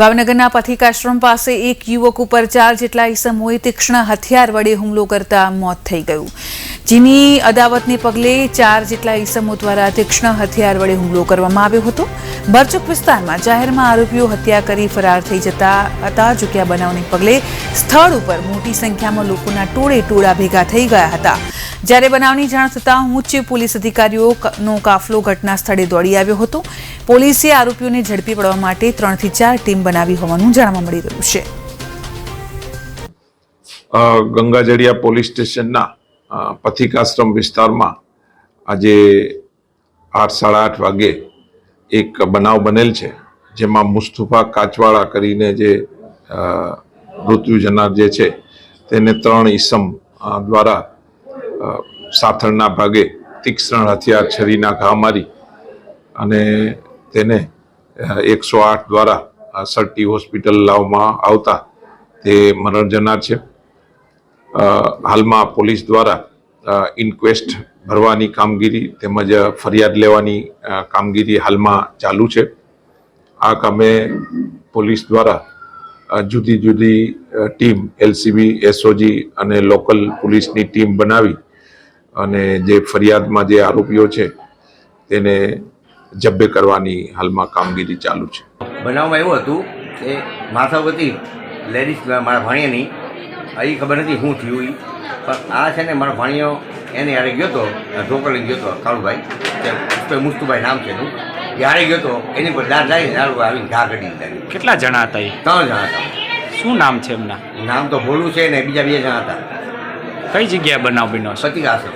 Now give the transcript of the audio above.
ભાવનગરના પથિકાશ્રમ પાસે એક યુવક ઉપર ચાર જેટલા ઈસમોએ તીક્ષ્ણ હથિયાર વડે હુમલો કરતા મોત થઈ ગયું. જેની અદાવતને પગલે ચાર જેટલા ઈસમો દ્વારા તીક્ષ્ણ હથિયાર વડે હુમલો કરવામાં આવ્યો હતો. બરચુક વિસ્તારમાં જાહેરમાં આરોપીઓ હત્યા કરી ફરાર થઈ જતા હતા. જોકે આ બનાવને પગલે સ્થળ ઉપર મોટી સંખ્યામાં લોકોના ટોળે ટોળા ભેગા થઈ ગયા હતા. જ્યારે બનાવની જાણ થતાં ઉચ્ચ પોલીસ અધિકારીઓનો કાફલો ઘટના સ્થળે દોડી આવ્યો હતો. પોલીસે આરોપીઓને ઝડપી પડવા માટે ત્રણથી ચાર ટીમ બનાવી હોવાનું જાણવા મળી રહ્યું છે. ગંગાજળિયા પોલીસ સ્ટેશનના પથિકાશ્રમ વિસ્તારમાં આજે આઠ સાડા આઠ વાગે એક બનાવ બનેલ છે, જેમાં મુસ્તુફા કાચવાળા કરીને જે મૃત્યુ જનાર જે છે, તેને ત્રણ ઈસમ દ્વારા સાથળના ભાગે તીક્ષ્ણ હથિયાર છરીના ઘા મારી અને તેને એકસો આઠ દ્વારા સરટી હોસ્પિટલ લાવવામાં આવતા તે મરણ છે. હાલમાં પોલીસ દ્વારા ઇન્ક્વેસ્ટ ભરવાની કામગીરી તેમજ ફરિયાદ લેવાની કામગીરી હાલમાં ચાલુ છે. આ કામે પોલીસ દ્વારા જુદી જુદી ટીમ, એલસીબી, એસઓજી અને લોકલ પોલીસની ટીમ બનાવી અને જે ફરિયાદમાં જે આરોપીઓ છે તેને જબ્બે કરવાની હાલમાં કામગીરી ચાલુ છે. બનાવમાં એવું હતું કે માથાવતી લેડીઝ મારા ભાણિયાની એ ખબર નથી શું થયું એ પણ આ છે ને મારા ભાણિયો એને યારે ગયો હતો ઢોકળી ગયો હતો કાળુભાઈ તે મુસ્તુભાઈ નામ છે એનું એ હારે ગયો હતો એની પર દાર લાવી દારૂ આવીને ઘા કરી દીધા કેટલા જણા હતા એ? ત્રણ જણા હતા. શું નામ છે એમના? નામ તો ભોલું છે ને બીજા બે જણા હતા. કઈ જગ્યાએ બનાવ બન્યો સતિકાસર